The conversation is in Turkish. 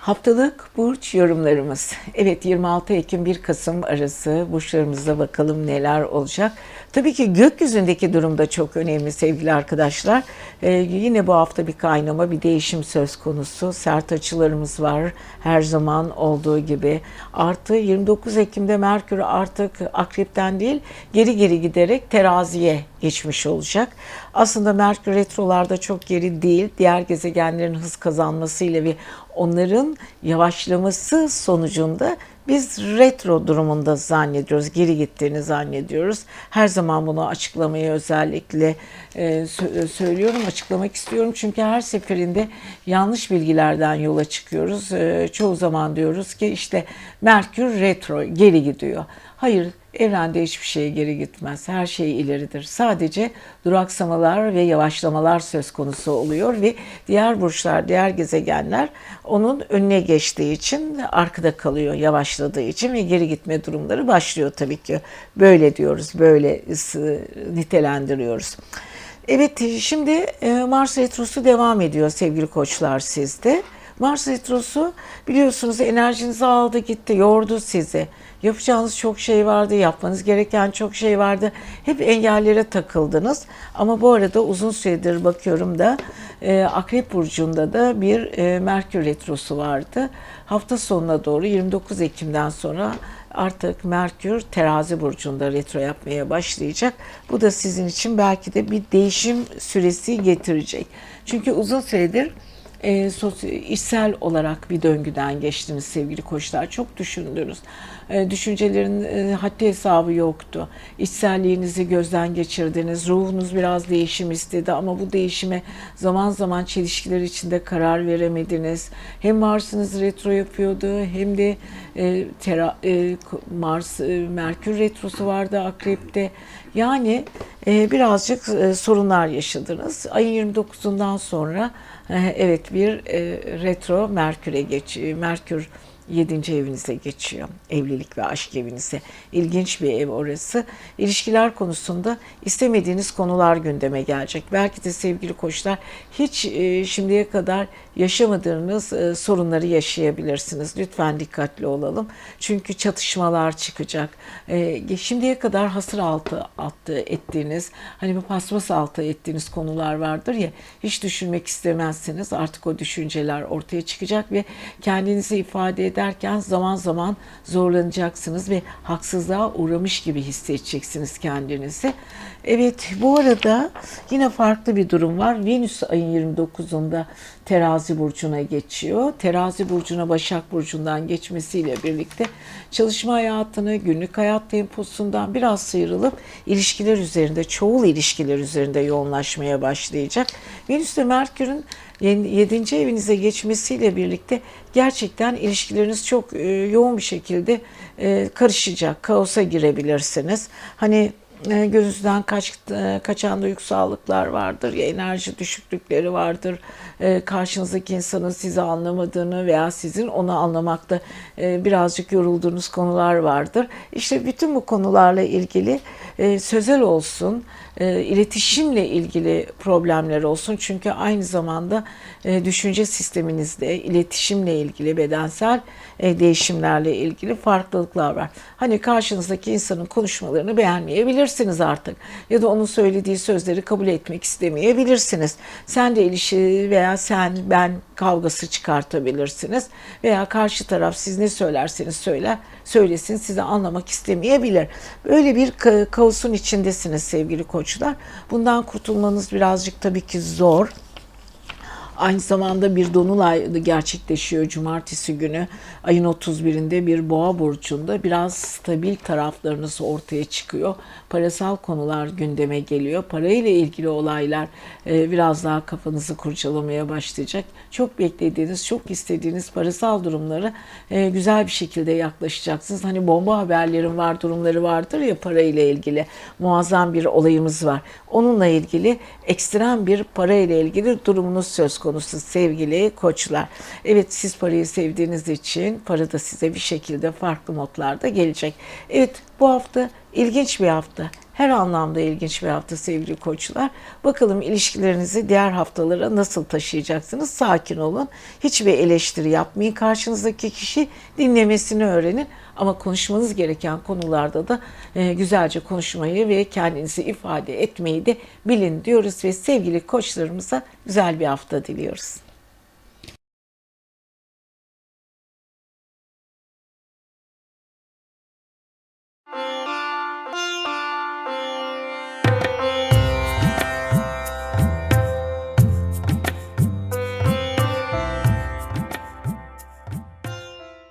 Haftalık burç yorumlarımız. Evet 26 Ekim 1 Kasım arası burçlarımıza bakalım neler olacak. Tabii ki gökyüzündeki durum da çok önemli sevgili arkadaşlar. Ee, yine bu hafta bir kaynama, bir değişim söz konusu. Sert açılarımız var her zaman olduğu gibi. Artı 29 Ekim'de Merkür artık akrepten değil geri geri giderek teraziye geçmiş olacak. Aslında Merkür retrolarda çok geri değil. Diğer gezegenlerin hız kazanmasıyla ve onların yavaşlaması sonucunda biz retro durumunda zannediyoruz, geri gittiğini zannediyoruz. Her zaman bunu açıklamayı özellikle e, sö- söylüyorum, açıklamak istiyorum. Çünkü her seferinde yanlış bilgilerden yola çıkıyoruz. E, çoğu zaman diyoruz ki işte Merkür retro, geri gidiyor. Hayır, evrende hiçbir şey geri gitmez. Her şey ileridir. Sadece duraksamalar ve yavaşlamalar söz konusu oluyor ve diğer burçlar, diğer gezegenler onun önüne geçtiği için arkada kalıyor, yavaşladığı için ve geri gitme durumları başlıyor tabii ki. Böyle diyoruz, böyle nitelendiriyoruz. Evet, şimdi e, Mars Retrosu devam ediyor sevgili koçlar sizde. Mars Retrosu biliyorsunuz enerjinizi aldı gitti, yordu sizi. Yapacağınız çok şey vardı, yapmanız gereken çok şey vardı. Hep engellere takıldınız. Ama bu arada uzun süredir bakıyorum da e, Akrep Burcu'nda da bir e, Merkür Retrosu vardı. Hafta sonuna doğru 29 Ekim'den sonra artık Merkür terazi burcunda retro yapmaya başlayacak. Bu da sizin için belki de bir değişim süresi getirecek. Çünkü uzun süredir e, işsel olarak bir döngüden geçtiniz sevgili koçlar. Çok düşündünüz. E, düşüncelerin e, haddi hesabı yoktu. İçselliğinizi gözden geçirdiniz. Ruhunuz biraz değişim istedi ama bu değişime zaman zaman çelişkiler içinde karar veremediniz. Hem Mars'ınız retro yapıyordu hem de e, tera, e, Mars e, Merkür retrosu vardı Akrep'te. Yani e, birazcık e, sorunlar yaşadınız. Ayın 29'undan sonra evet bir e, retro Merkür'e geç Merkür 7. evinize geçiyor. Evlilik ve aşk evinize. İlginç bir ev orası. İlişkiler konusunda istemediğiniz konular gündeme gelecek. Belki de sevgili koçlar hiç e, şimdiye kadar yaşamadığınız e, sorunları yaşayabilirsiniz. Lütfen dikkatli olalım. Çünkü çatışmalar çıkacak. E, şimdiye kadar hasır altı attı ettiğiniz, hani bir paspas altı ettiğiniz konular vardır ya, hiç düşünmek istemezsiniz. Artık o düşünceler ortaya çıkacak ve kendinizi ifade ederken zaman zaman zorlanacaksınız ve haksızlığa uğramış gibi hissedeceksiniz kendinizi. Evet, bu arada yine farklı bir durum var. Venüs ayın 29'unda Terazi burcuna geçiyor. Terazi burcuna Başak burcundan geçmesiyle birlikte çalışma hayatını, günlük hayat temposundan biraz sıyrılıp ilişkiler üzerinde, çoğul ilişkiler üzerinde yoğunlaşmaya başlayacak. Venüs ve Merkür'ün 7. evinize geçmesiyle birlikte gerçekten ilişkileriniz çok e, yoğun bir şekilde e, karışacak, kaosa girebilirsiniz. Hani gözünüzden kaç, e, kaçan duygusallıklar vardır, ya enerji düşüklükleri vardır, e, karşınızdaki insanın sizi anlamadığını veya sizin onu anlamakta e, birazcık yorulduğunuz konular vardır. İşte bütün bu konularla ilgili e, sözel olsun, e, iletişimle ilgili problemler olsun. Çünkü aynı zamanda e, düşünce sisteminizde iletişimle ilgili bedensel e, değişimlerle ilgili farklılıklar var. Hani karşınızdaki insanın konuşmalarını beğenmeyebilirsiniz artık. Ya da onun söylediği sözleri kabul etmek istemeyebilirsiniz. Sen de ilişki veya sen ben kavgası çıkartabilirsiniz. Veya karşı taraf siz ne söylerseniz söyler, söylesin sizi anlamak istemeyebilir. Böyle bir ka- kaosun içindesiniz sevgili koçlar. Bundan kurtulmanız birazcık tabii ki zor. Aynı zamanda bir dolunay gerçekleşiyor cumartesi günü. Ayın 31'inde bir boğa burcunda biraz stabil taraflarınız ortaya çıkıyor. Parasal konular gündeme geliyor. Parayla ilgili olaylar e, biraz daha kafanızı kurcalamaya başlayacak. Çok beklediğiniz, çok istediğiniz parasal durumları e, güzel bir şekilde yaklaşacaksınız. Hani bomba haberlerin var, durumları vardır ya parayla ilgili. Muazzam bir olayımız var. Onunla ilgili ekstrem bir parayla ilgili durumunuz söz konusu sevgili koçlar. Evet siz parayı sevdiğiniz için para da size bir şekilde farklı modlarda gelecek. Evet bu hafta ilginç bir hafta. Her anlamda ilginç bir hafta sevgili koçlar. Bakalım ilişkilerinizi diğer haftalara nasıl taşıyacaksınız? Sakin olun. Hiçbir eleştiri yapmayın. Karşınızdaki kişi dinlemesini öğrenin. Ama konuşmanız gereken konularda da e, güzelce konuşmayı ve kendinizi ifade etmeyi de bilin diyoruz ve sevgili koçlarımıza güzel bir hafta diliyoruz.